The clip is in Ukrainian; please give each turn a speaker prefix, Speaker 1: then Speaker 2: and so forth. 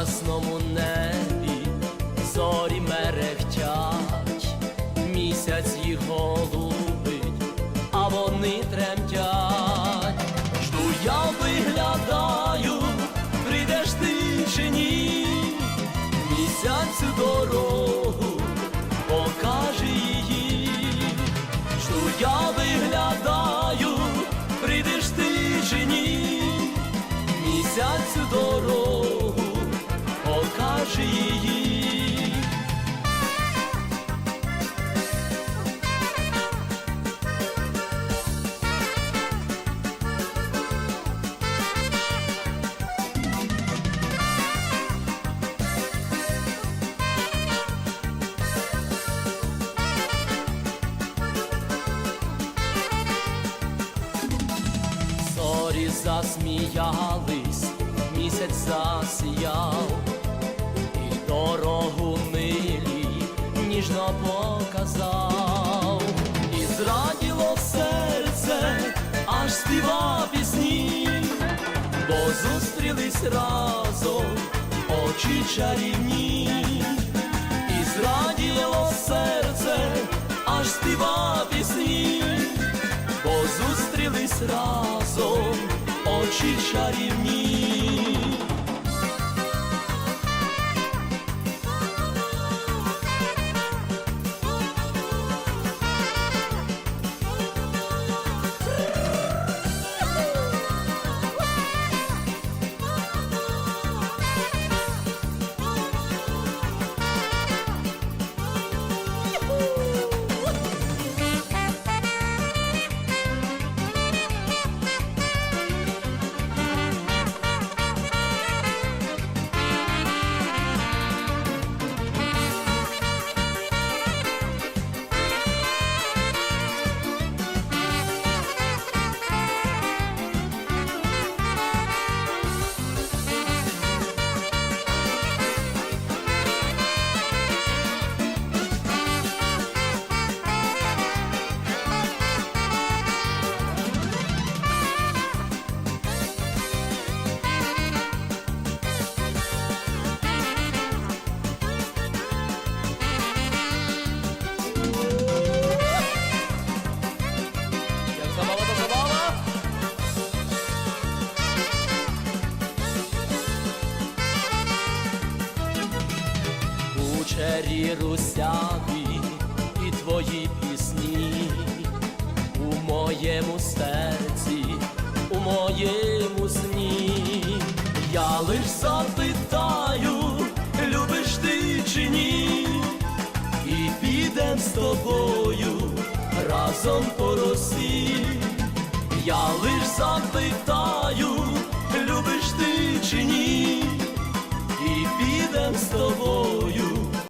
Speaker 1: ясному небі зорі мерехтять, місяць їх голубить, а вони тремтять, жду я би. Засміялись, місяць засіяв, і дорогу милі ніжно показав, і зраділо серце, аж співа пісні, бо зустрілись разом очі чарівні, і зраділо серце, чарівні. Кучері русяві і твої пісні у моєму серці, у моєму сні. Я лиш запитаю, любиш ти чи ні, і підем з тобою разом по росі. Я лиш запитаю,